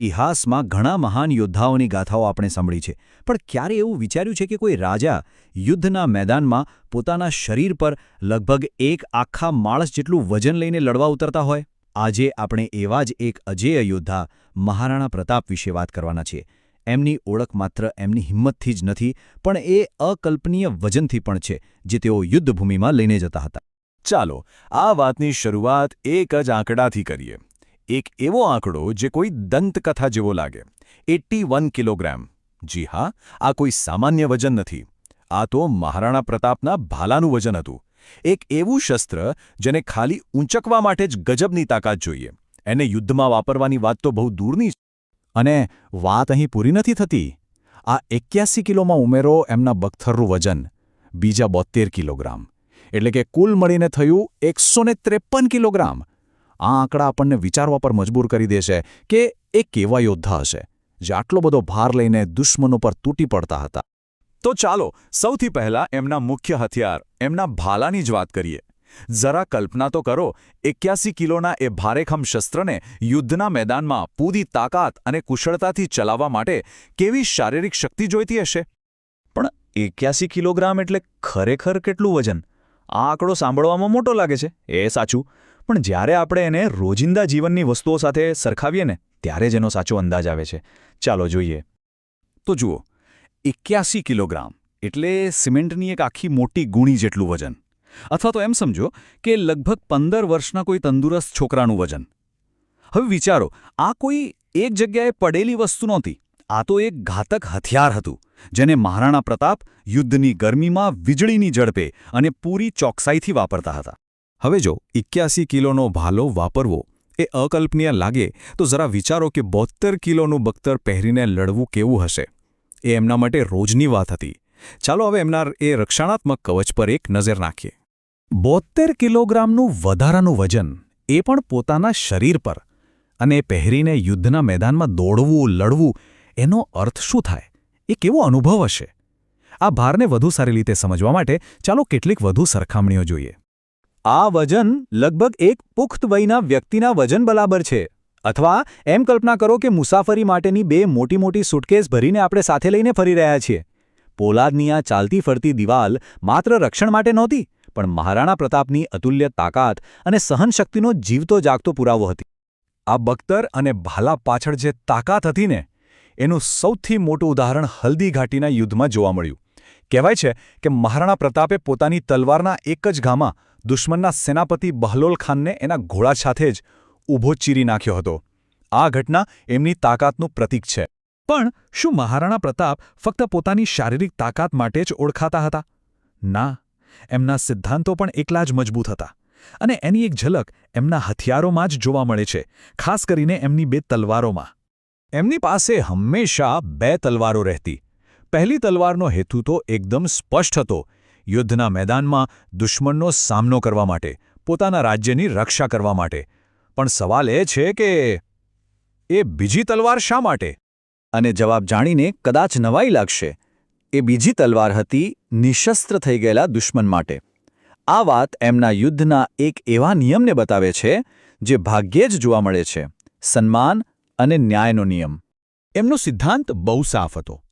ઇતિહાસમાં ઘણા મહાન યોદ્ધાઓની ગાથાઓ આપણે સાંભળી છે. પણ ક્યારે એવું વિચાર્યું છે કે કોઈ રાજા યુદ્ધના મેદાનમાં પોતાના શરીર પર લગભગ એક આખા માણસ જેટલું વજન લઈને લડવા ઉતરતા હોય? આજે આપણે એવા જ એક અજેય યોદ્ધા મહારાણા પ્રતાપ વિશે વાત કરવાના છીએ. એમની ઓળખ માત્ર એમની હિંમતથી જ નથી, પણ એ અકલ્પનીય વજનથી પણ છે, જે તેઓ યુદ્ધભૂમિમાં લઈને જતા હતા. ચાલો, આ વાતની શરૂઆત એક જ આંકડાથી કરીએ. એક એવો આંકડો જે કોઈ દંતકથા જેવો લાગે. Eighty kilogram. જી હા, આ કોઈ સામાન્ય વજન નથી. આ તો મહારાણા પ્રતાપના ભાલાનું વજન હતું. એક એવું શસ્ત્ર જેને ખાલી ઊંચકવા માટે જ ગજબની તાકાત જોઈએ. એને યુદ્ધમાં વાપરવાની વાત તો બહુ દૂરની અને વાત અહીં પૂરી નથી થતી. આ એક્યાસી કિલોમાં ઉમેરો એમના બખ્થરનું વજન. બીજા બોતેર કિલોગ્રામ. એટલે કે કુલ મળીને થયું એકસો કિલોગ્રામ. આ આંકડા આપણને વિચારવા પર મજબૂર કરી દેશે કે એ કેવા યોદ્ધા હશે, જે આટલો બધો ભાર લઈને દુશ્મનો પર તૂટી પડતા હતા. તો ચાલો, સૌથી પહેલા એમના મુખ્ય હથિયાર, એમના ભાલાની જ વાત કરીએ. જરા કલ્પના તો કરો, એક્યાસી કિલોના એ ભારેખમ શસ્ત્રને યુદ્ધના મેદાનમાં પૂરી તાકાત અને કુશળતાથી ચલાવવા માટે કેવી શારીરિક શક્તિ જોઈતી હશે? પણ એક્યાસી કિલોગ્રામ એટલે ખરેખર કેટલું વજન? આ આંકડો સાંભળવામાં મોટો લાગે છે, એ સાચું. પણ જ્યારે આપણે એને રોજિંદા જીવનની વસ્તુઓ સાથે સરખાવીએ ને, ત્યારે જ એનો સાચો અંદાજ આવે છે. ચાલો જોઈએ. તો જુઓ, એક્યાસી કિલોગ્રામ એટલે સિમેન્ટની એક આખી મોટી ગુણી જેટલું વજન. અથવા તો એમ સમજો કે લગભગ પંદર વર્ષના કોઈ તંદુરસ્ત છોકરાનું વજન. હવે વિચારો, આ કોઈ એક જગ્યાએ પડેલી વસ્તુ નહોતી. આ તો એક ઘાતક હથિયાર હતું, જેને મહારાણા પ્રતાપ યુદ્ધની ગરમીમાં વીજળીની ઝડપે અને પૂરી ચોકસાઈથી વાપરતા હતા. હવે જો એક્યાસી કિલોનો ભાલો વાપરવો એ અકલ્પનીય લાગે, તો જરા વિચારો કે બોત્તેર કિલોનું બખ્તર પહેરીને લડવું કેવું હશે. એ એમના માટે રોજની વાત હતી. ચાલો હવે એમના એ રક્ષણાત્મક કવચ પર એક નજર નાખીએ. બોત્તેર કિલોગ્રામનું વધારાનું વજન એ પણ પોતાના શરીર પર અને પહેરીને યુદ્ધના મેદાનમાં દોડવું, લડવું, એનો અર્થ શું થાય? એ કેવો અનુભવ હશે? આ ભારને વધુ સારી રીતે સમજવા માટે ચાલો કેટલીક વધુ સરખામણીઓ જોઈએ. આ વજન લગભગ એક પુખ્ત વયના વ્યક્તિના વજન બરાબર છે. અથવા એમ કલ્પના કરો કે મુસાફરી માટેની બે મોટી મોટી સુટકેસ ભરીને આપણે સાથે લઈને ફરી રહ્યા છીએ. પોલાદની આ ચાલતી ફરતી દિવાલ માત્ર રક્ષણ માટે નહોતી, પણ મહારાણા પ્રતાપની અતુલ્ય તાકાત અને સહનશક્તિનો જીવતો જાગતો પુરાવો હતી. આ બખ્તર અને ભાલા પાછળ જે તાકાત હતી ને, એનું સૌથી મોટું ઉદાહરણ હલ્દી ઘાટીના યુદ્ધમાં જોવા મળ્યું. કહેવાય છે કે મહારાણા પ્રતાપે પોતાની તલવારના એક જ ઘામાં દુશ્મનના સેનાપતિ બહલોલ ખાનને એના ઘોડા સાથે જ ઊભો ચીરી નાખ્યો હતો. આ ઘટના એમની તાકાતનું પ્રતીક છે. પણ શું મહારાણા પ્રતાપ ફક્ત પોતાની શારીરિક તાકાત માટે જ ઓળખાતા હતા? ના, એમના સિદ્ધાંતો પણ એકલા જ મજબૂત હતા અને એની એક ઝલક એમના હથિયારોમાં જ જોવા મળે છે, ખાસ કરીને એમની બે તલવારોમાં. એમની પાસે હંમેશા બે તલવારો રહેતી. પહેલી તલવારનો હેતુ તો એકદમ સ્પષ્ટ હતો યુદ્ધના મેદાનમાં દુશ્મનનો સામનો કરવા માટે, પોતાના રાજ્યની રક્ષા કરવા માટે. પણ સવાલ એ છે કે, એ બીજી તલવાર શા માટે? અને જવાબ જાણીને કદાચ નવાઈ લાગશે. એ બીજી તલવાર હતી નિશસ્ત્ર થઈ ગયેલા દુશ્મન માટે. આ વાત એમના યુદ્ધના એક એવા નિયમને બતાવે છે, જે ભાગ્યે જ જોવા મળે છે. સન્માન અને ન્યાયનો નિયમ. એમનો સિદ્ધાંત બહુ સાફ હતો.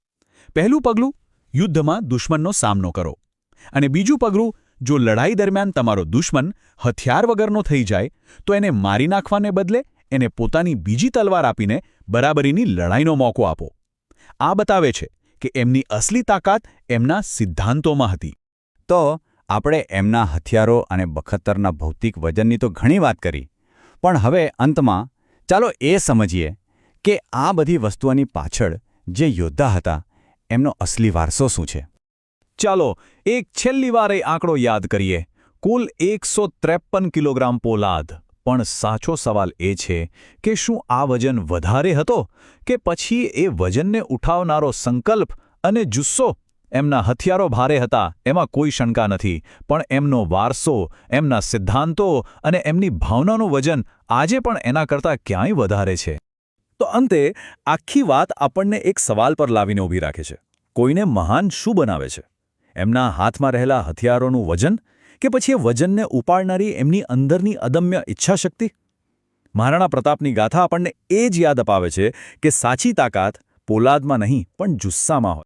પહેલું પગલું, યુદ્ધમાં દુશ્મનનો સામનો કરો. અને બીજું પગલું, જો લડાઈ દરમિયાન તમારો દુશ્મન હથિયાર વગરનો થઈ જાય, તો એને મારી નાખવાને બદલે એને પોતાની બીજી તલવાર આપીને બરાબરીની લડાઈનો મોકો આપો. આ બતાવે છે કે એમની અસલી તાકાત એમના સિદ્ધાંતોમાં હતી. તો આપણે એમના હથિયારો અને બખતરના ભૌતિક વજનની તો ઘણી વાત કરી, પણ હવે અંતમાં ચાલો એ સમજીએ કે આ બધી વસ્તુઓની પાછળ જે યોદ્ધા હતા, એમનો અસલી વારસો શું છે? ચાલો એક છેલ્લી વાર એ આંકડો યાદ કરીએ. કુલ એકસો કિલોગ્રામ પોલાદ. પણ સાચો સવાલ એ છે કે શું આ વજન વધારે હતો કે પછી એ વજનને ઉઠાવનારો સંકલ્પ અને જુસ્સો? એમના હથિયારો ભારે હતા, એમાં કોઈ શંકા નથી, પણ એમનો વારસો, એમના સિદ્ધાંતો અને એમની ભાવનાનું વજન આજે પણ એના કરતાં ક્યાંય વધારે છે? તો અંતે, આખી વાત આપણને એક સવાલ પર લાવીને ઊભી રાખે છે. કોઈને મહાન શું બનાવે છે? એમના હાથમાં રહેલા હથિયારોનું વજન કે પછી એ વજનને ઉપાડનારી એમની અંદરની અદમ્ય ઈચ્છાશક્તિ? મહારાણા પ્રતાપની ગાથા આપણને એ જ યાદ અપાવે છે કે સાચી તાકાત પોલાદમાં નહીં, પણ જુસ્સામાં હોય.